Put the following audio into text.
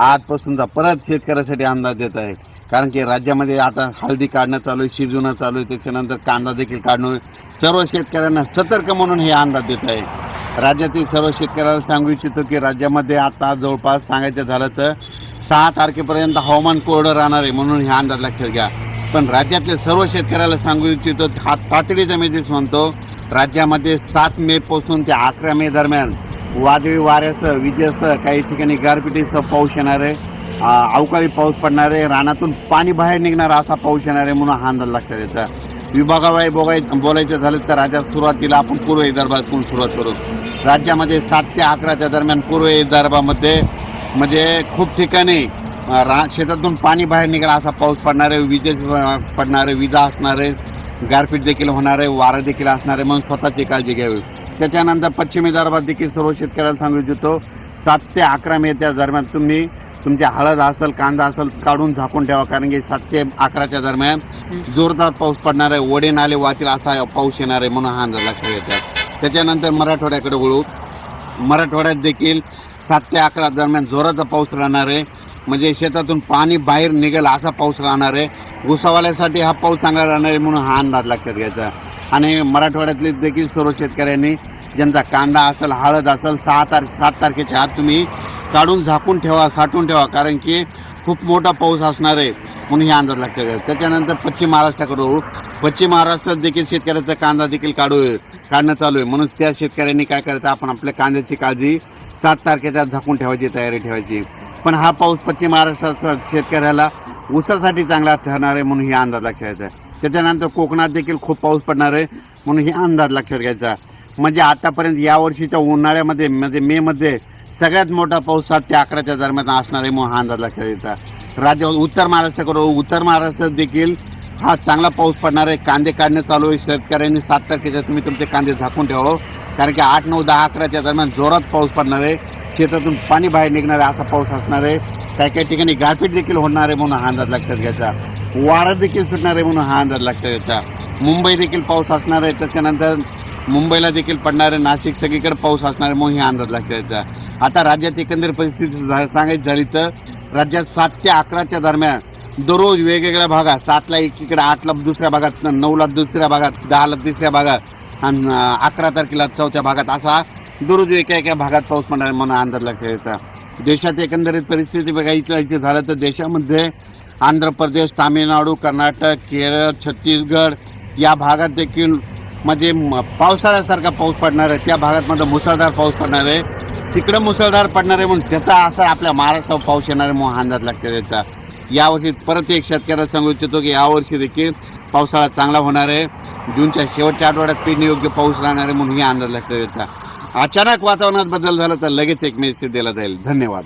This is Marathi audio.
आजपासूनचा परत शेतकऱ्यासाठी अंदाज देत आहे. कारण की राज्यामध्ये आता हळदी काढणं चालू आहे शिजवणं चालू आहे त्याच्यानंतर कांदा देखील काढणं सर्व शेतकऱ्यांना सतर्क म्हणून हे अंदाज देत आहे. राज्यातील सर्व शेतकऱ्याला सांगू इच्छितो की राज्यामध्ये आता जवळपास सांगायचं झालं तर सहा तारखेपर्यंत हवामान कोरडं राहणार आहे म्हणून हे अंदाज लक्षात घ्या. पण राज्यातल्या सर्व शेतकऱ्याला सांगू इच्छितो हा तातडीचा मेसेज म्हणतो राज्यामध्ये सात मेपासून ते अकरा मे दरम्यान वादळी वाऱ्यासह विजेसह काही ठिकाणी गारपिटीसह पाऊस येणार आहे. अवकाळी पाऊस पडणार आहे. रानातून पाणी बाहेर निघणार असा पाऊस येणार आहे म्हणून हा अंदाज लक्षात येतात विभागाबाई बोगाय बोलायचं झालं तर राज्यात सुरुवातीला आपण पूर्व विदर्भातून सुरुवात करू. राज्यामध्ये सात ते अकराच्या दरम्यान पूर्व विदर्भामध्ये म्हणजे खूप ठिकाणी रा शेतातून पाणी बाहेर निघाला असा पाऊस पडणार आहे. विजे पडणार आहे. विजा असणार आहे. गारपीट देखील होणार आहे. वारं देखील असणार आहे म्हणून स्वतःची काळजी घ्यावी. त्याच्यानंतर पश्चिम विदर्भात देखील सर्व शेतकऱ्याला सांगू इच्छितो. सात ते अकरा मे त्या दरम्यान तुम्ही तुमच्या हळद असेल कांदा असेल काढून झाकून ठेवा. कारण की सात ते अकराच्या दरम्यान जोरदार पाऊस पडणार आहे. ओढे नाले वातील असा पाऊस येणार आहे म्हणून हा अंदाज लक्षात येतात. त्याच्यानंतर मराठवाड्याकडे वळू. मराठवाड्यात देखील सात ते अकरा दरम्यान जोराचा पाऊस राहणार आहे. म्हणजे शेतातून पाणी बाहेर निघेल असा पाऊस राहणार आहे. गुसावाल्यासाठी हा पाऊस चांगला राहणार आहे म्हणून हा अंदाज लक्षात घ्यायचा. आणि मराठवाड्यातले देखील सर्व शेतकऱ्यांनी ज्यांचा कांदा असेल हळद असेल सहा तार सात तारखेच्या आत तुम्ही काढून झाकून ठेवा साठवून ठेवा कारण की खूप मोठा पाऊस असणार आहे म्हणून हे अंदाज लक्षात घ्या त्याच्यानंतर पश्चिम महाराष्ट्राकडे वळू पश्चिम महाराष्ट्रात देखील शेतकऱ्याचा कांदा देखील काढू काढणं चालू आहे. म्हणून त्या शेतकऱ्यांनी काय करायचं आपण आपल्या कांद्याची काळजी सात तारखेच्या आत झाकून ठेवायची तयारी ठेवायची. पण हा पाऊस पश्चिम महाराष्ट्राचा शेतकऱ्याला ऊसासाठी चांगला ठरणार आहे म्हणून हे अंदाज लक्षात घ्यायचा त्याच्यानंतर कोकणात देखील खूप पाऊस पडणार आहे म्हणून हे अंदाज लक्षात घ्यायचा. म्हणजे आतापर्यंत या वर्षीच्या उन्हाळ्यामध्ये म्हणजे मेमध्ये सगळ्यात मोठा पाऊस सात ते अकराच्या दरम्यान असणार आहे म्हणून हा अंदाज लक्षात घ्यायचा. राज्य उत्तर महाराष्ट्राकडे उत्तर महाराष्ट्रात देखील हा चांगला पाऊस पडणार आहे. कांदे काढणे चालू आहे. शेतकऱ्यांनी सात तारखेच्या तुम्ही तुमचे कांदे झाकून ठेवा. कारण की आठ नऊ दहा अकराच्या दरम्यान जोरात पाऊस पडणार आहे. शेतातून पाणी बाहेर निघणार आहे असा पाऊस असणार आहे. काही काही ठिकाणी गारपीट देखील होणार आहे म्हणून हा अंदाज लक्षात घ्यायचा. वारा देखील सुटणार आहे म्हणून हा अंदाज लक्षात घ्यायचा मुंबई देखील पाऊस असणार आहे त्याच्यानंतर मुंबईला देखील पडणार आहे. नाशिक सगळीकडे पाऊस असणार आहे म्हणून हे अंदाज लक्षात घ्यायचा आता राज्यात एकंदर परिस्थिती झा- सांगायची झाली तर राज्यात सात ते अकराच्या दरम्यान दररोज वेगवेगळ्या भागात सातला एकीकडे आठला दुसऱ्या भागात नऊला दुसऱ्या भागात दहाला तिसऱ्या भागात आणि अकरा तारखेला चौथ्या भागात असा दररोज एका एका भागात पाऊस पडणार म्हणून अंदाज लक्षात घ्यायचा देशात एकंदरीत परिस्थिती बघायची झालं तर देशामध्ये आंध्र प्रदेश तामिळनाडू कर्नाटक केरळ छत्तीसगड या भागात देखील म्हणजे म- पावसाळ्यासारखा पाऊस पडणार आहे. त्या भागातमध्ये मुसळधार पाऊस पडणार आहे. तिकडं मुसळधार पडणार आहे म्हणून त्याचा असा आपल्या महाराष्ट्रावर पाऊस येणार आहे म्हणून अंदाज लक्षात त्याचा यावर्षी परत एक शेतकऱ्याला सांगू इच्छितो की यावर्षी देखील पावसाळा चांगला होणार आहे. जूनच्या शेवटच्या आठवड्यात पेरणी योग्य पाऊस राहणार आहे म्हणून हे अंदाज लक्षात त्याचा अचानक वातावरणात बदल झाला तर लगेच एक मेसेज दिला जाईल. धन्यवाद.